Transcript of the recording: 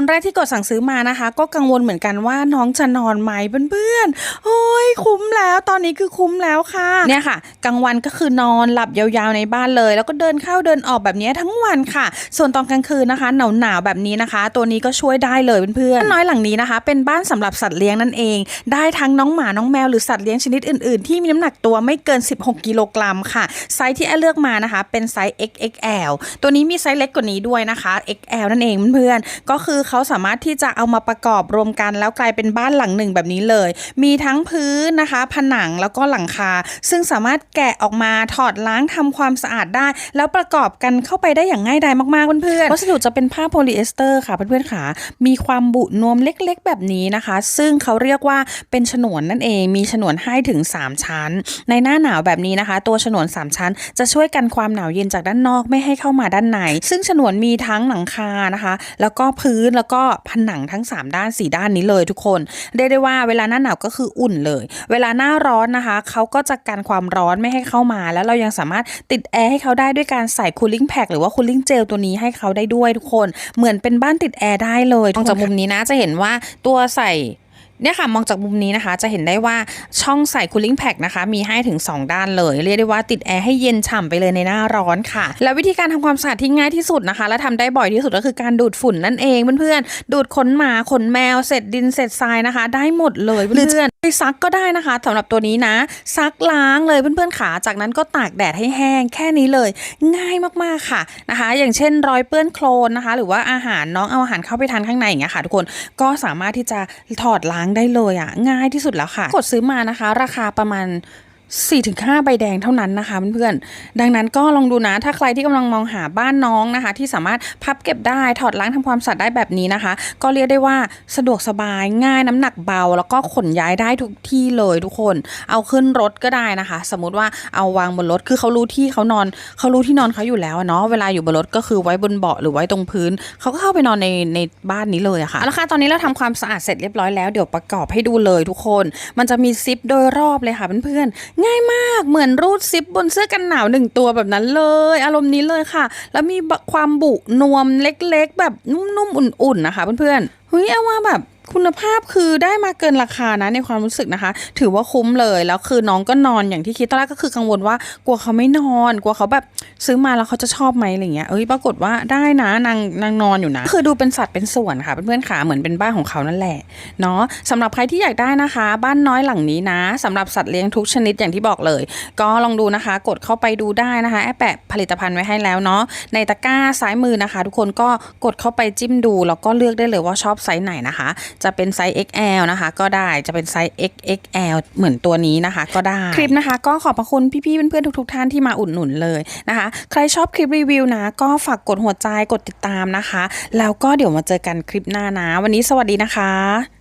อนแรกที่กดสั่งซื้อมานะคะ ก็กังวลเหมือนกันว่าน้องจะนอนไหมเพื่อนๆโอ้ยคุ้มแล้วตอนนี้คือคุ้มแล้วค่ะเนี่ยค่ะกลางวันก็คือนอนหลับยาวๆในบ้านเลย แล้วก็เดินเข้าเดินออกแบบนี้ทั้งวันค่ะ ส่วนตอนกลางคืนนะคะ หนาวๆแบบนี้นะคะ ตัวนี้ก็ช่วยได้เลยเพื่อนๆน้อยหลังนี้นะคะ เป็นบ้านสำหรับสัตว์เลี้ยงนั่นเอง ได้ทั้งน้องหมาน้องแมวหรือสัตว์เลี้ยงชนิดอื่นๆ ที่มีน้ำหนักตัวไม่เกิน 16 กิโลกรัมค่ะไซส์ที่แอเลือกมานะคะ เป็นไซส์ XXL ตัวนี้มีไซส์เล็กกว่านี้ด้วยนะคะ XL นั่นเองเพื่อนๆก็คือเขาสามารถที่จะเอามาประกอบรวมกัน แล้วกลายเป็นบ้านหลังหนึ่งแบบนี้เลย มีทั้งพื้นนะคะ ผนังแล้วก็หลังคา ซึ่งสามารถแกะออกมาถอดล้างทำความสะอาดได้ แล้วประกอบกันเข้าไปได้อย่างง่ายดายมากๆเพื่อนๆวัสดุจะเป็นผ้าโพลีเอสเตอร์ค่ะเพื่อนๆค่ะ มีความบุนวมเล็กๆ แบบนี้นะคะ ซึ่งเขาเรียกว่าเป็นฉนวนนั่นเอง มีฉนวนให้ถึง 3 ชั้น ในหน้าหนาวแบบนี้นะคะ ตัวฉนวน 3 ชั้น จะช่วยกันความหนาวเย็นจากด้านนอกไม่ให้เข้ามาด้านใน ซึ่งฉนวนมีทั้งหลังคานะคะ แล้วก็พื้นแล้วก็ผนังทั้ง 3 ด้าน 4 ด้านนี้เลยทุกคนเรียกได้ว่าเวลาหน้าหนาวก็คืออุ่นเลย เวลาหน้าร้อนนะคะเขาก็จะกันความร้อนไม่ให้เข้ามา แล้วเรายังสามารถติดแอร์ให้เขาได้ด้วยการใส่ cooling pack หรือว่า cooling gel ตัวนี้ให้เขาได้ด้วยทุกคน เหมือนเป็นบ้านติดแอร์ได้เลยมองจากมุมนี้นะจะเห็นว่าตัวใส่ เนี่ยค่ะมองจากมุมนี้นะคะ จะเห็นได้ว่าช่องใส่ cooling pack นะคะมีให้ถึง 2 ด้านเลย เรียกได้ว่าติดแอร์ให้เย็นฉ่ำไปเลยในหน้าร้อนค่ะ แล้ววิธีการทำความสะอาดที่ง่ายที่สุดนะคะ และทำได้บ่อยที่สุดก็คือการดูดฝุ่นนั่นเองเพื่อนๆดูดขนหมาขนแมวเศษดินเศษทรายนะคะ ได้หมดเลยเพื่อนๆไปซักก็ได้นะคะสำหรับตัวนี้นะ ซักล้างเลยเพื่อนๆขาจากนั้นก็ตากแดดให้แห้งแค่นี้เลย ง่ายมากๆค่ะนะคะ อย่างเช่นรอยเปื้อนโคลนนะคะ หรือว่าอาหารน้องเอาอาหารเข้าไปทานข้างในอย่างเงี้ยค่ะทุกคนก็สามารถที่จะถอดล้างได้เลยอะง่ายที่สุดแล้วค่ะ กดซื้อมานะคะ ราคาประมาณ 4-5 ใบแดงเท่านั้นนะคะเพื่อนๆดังนั้นก็ลองดูนะถ้าใครที่กำลังมองหาบ้านน้องนะคะ ที่สามารถพับเก็บได้ถอดล้างทำความสะอาดได้แบบนี้นะคะ ก็เรียกได้ว่าสะดวกสบายง่ายน้ำหนักเบา แล้วก็ขนย้ายได้ทุกที่เลยทุกคน เอาขึ้นรถก็ได้นะคะ สมมติว่าเอาวางบนรถคือเขารู้ที่เขานอนเขารู้ที่นอนเขาอยู่แล้วเนาะเวลาอยู่บนรถก็คือไว้บนเบาะหรือไว้ตรงพื้นเขาก็เข้าไปนอนในในบ้านนี้เลยอะค่ะเอาละค่ะตอนนี้เราทำความสะอาดเสร็จเรียบร้อยแล้วเดี๋ยวประกอบให้ดูเลยทุกคน มันจะมีซิปโดยรอบเลยค่ะเพื่อนๆง่ายมากเหมือนรูดซิปบนเสื้อกันหนาวหนึ่งตัวแบบนั้นเลย อารมณ์นี้เลยค่ะ แล้วมีความบุนวมเล็กๆ แบบนุ่มๆ อุ่นๆ นะคะเพื่อนๆเฮ้ยเอาว่าแบบ คุณภาพคือได้มาเกินราคานะในความรู้สึกนะคะ ถือว่าคุ้มเลยแล้วคือน้องก็นอนอย่างที่คิดตอนแรกก็คือกังวลว่ากลัวเขาไม่นอน กลัวเขาแบบซื้อมาแล้วเขาจะชอบไหมอะไรเงี้ยเอ้ยปรากฏว่าได้นะนางนางนอนอยู่นะ คือดูเป็นสัตว์เป็นส่วนค่ะเพื่อนๆขาเหมือนเป็นบ้านของเขานั่นแหละเนาะสำหรับใครที่อยากได้นะคะ บ้านน้อยหลังนี้นะสำหรับสัตว์เลี้ยงทุกชนิดอย่างที่บอกเลย ก็ลองดูนะคะ กดเข้าไปดูได้นะคะแอบแปะผลิตภัณฑ์ไว้ให้แล้วเนาะในตะกร้าซ้ายมือนะคะ ทุกคนก็กดเข้าไปจิ้มดูแล้วก็เลือกได้เลยว่าชอบไซส์ไหนนะคะจะเป็นไซส์ XL นะคะ ก็ได้จะเป็นไซส์ XXL เหมือนตัวนี้นะคะ ก็ได้คลิปนะคะ ก็ขอบพระคุณพี่ๆเพื่อนๆทุก ๆ ท่านที่มาอุดหนุนเลยนะคะ ใครชอบคลิปรีวิวนะ ก็ฝากกดหัวใจกดติดตามนะคะ แล้วก็เดี๋ยวมาเจอกันคลิปหน้านะ วันนี้สวัสดีนะคะ